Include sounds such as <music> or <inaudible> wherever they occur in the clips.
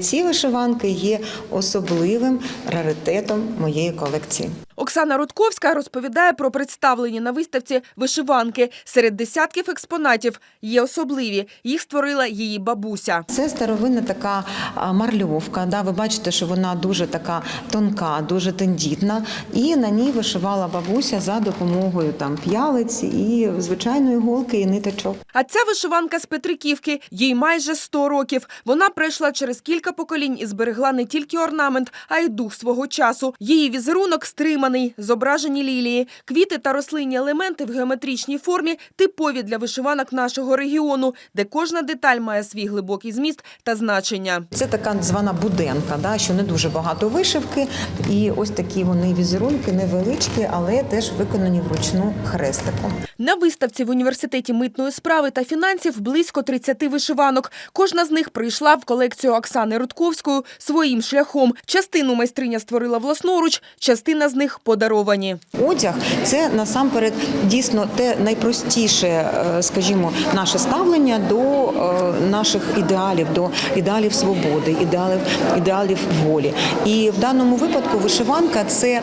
Ці вишиванки є особливим раритетом моєї колекції. Оксана Рудковська розповідає про представлені на виставці вишиванки. Серед десятків експонатів є особливі. Їх створила її бабуся. Це старовинна така марльовка. Да, ви бачите, що вона дуже така тонка, дуже тендітна. І на ній вишивала бабуся за допомогою там п'ялиць і звичайної голки і ниточок. А ця вишиванка з Петриківки, їй майже 100 років. Вона пройшла через кілька поколінь і зберегла не тільки орнамент, а й дух свого часу. Її візерунок стриманий, зображені лілії, квіти та рослинні елементи в геометричній формі типові для вишиванок нашого регіону, де кожна деталь має свій глибокий зміст та значення. Це така звана буденка, да, що не дуже багато вишивки. І ось такі вони візерунки невеличкі, але теж виконані вручну хрестиком. На виставці в університеті митної справи та фінансів близько 30 вишиванок. Кожна з них прийшла в колекцію Оксани Рудковської своїм шляхом. Частину майстриня створила власноруч, частина з них подаровані. Одяг це насамперед дійсно те найпростіше, е, скажімо, наше ставлення до е, наших ідеалів, до ідеалів свободи, ідеалів, ідеалів волі. І в даному випадку вишиванка це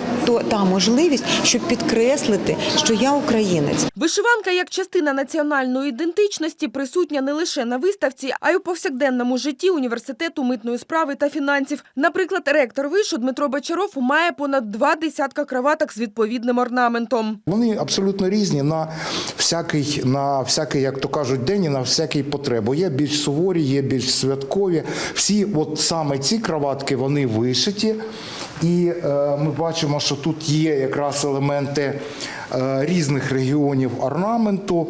та можливість, щоб підкреслити, що я українець. Вишиванка як частина національної ідентичності присутня не лише на виставці, а й у повсякденному житті університету митної справи та фінансів. Наприклад, ректор вишу Дмитро Бочаров має понад два десятка краваток з відповідним орнаментом. Вони абсолютно різні на всякий, на всякий, як то кажуть, день і на всякий потребу. Є більш суворі, є більш святкові. Всі, от саме ці краватки, вони вишиті. І е, ми бачимо, що тут є якраз елементи різних регіонів орнаменту,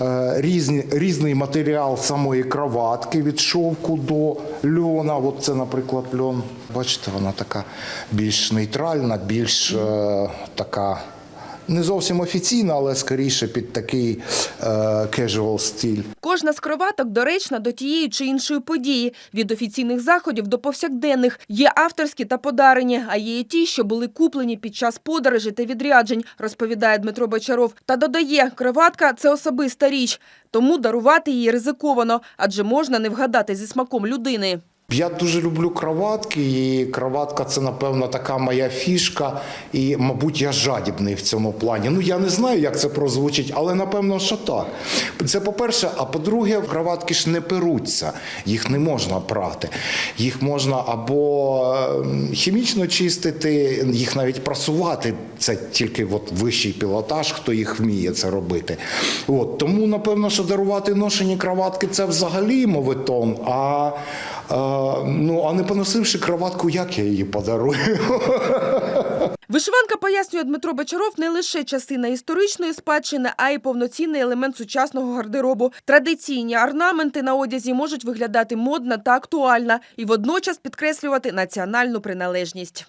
е, різні, різний матеріал самої кроватки від шовку до льона. От це, наприклад, льон. Бачите, вона така більш нейтральна, більш е, така. Не зовсім офіційна, але скоріше під такий casual стиль. Кожна з кроваток доречна до тієї чи іншої події, від офіційних заходів до повсякденних. Є авторські та подарені, а є і ті, що були куплені під час подорожей та відряджень, розповідає Дмитро Бочаров. Та додає, кроватка – це особиста річ, тому дарувати її ризиковано, адже можна не вгадати зі смаком людини. Я дуже люблю краватки, і краватка це, напевно, така моя фішка. І, мабуть, я жадібний в цьому плані. Ну, я не знаю, як це прозвучить, але напевно, що так. Це по-перше, а по-друге, краватки ж не перуться, їх не можна прати. Їх можна або ем, хімічно чистити, їх навіть прасувати. Це тільки от вищий пілотаж, хто їх вміє це робити. От, тому, напевно, що дарувати ношені краватки це взагалі моветон. А ну, а не поносивши кроватку, як я її подарую? <laughs> Вишиванка, пояснює Дмитро Бочаров, не лише частина історичної спадщини, а й повноцінний елемент сучасного гардеробу. Традиційні орнаменти на одязі можуть виглядати модно та актуально і водночас підкреслювати національну приналежність.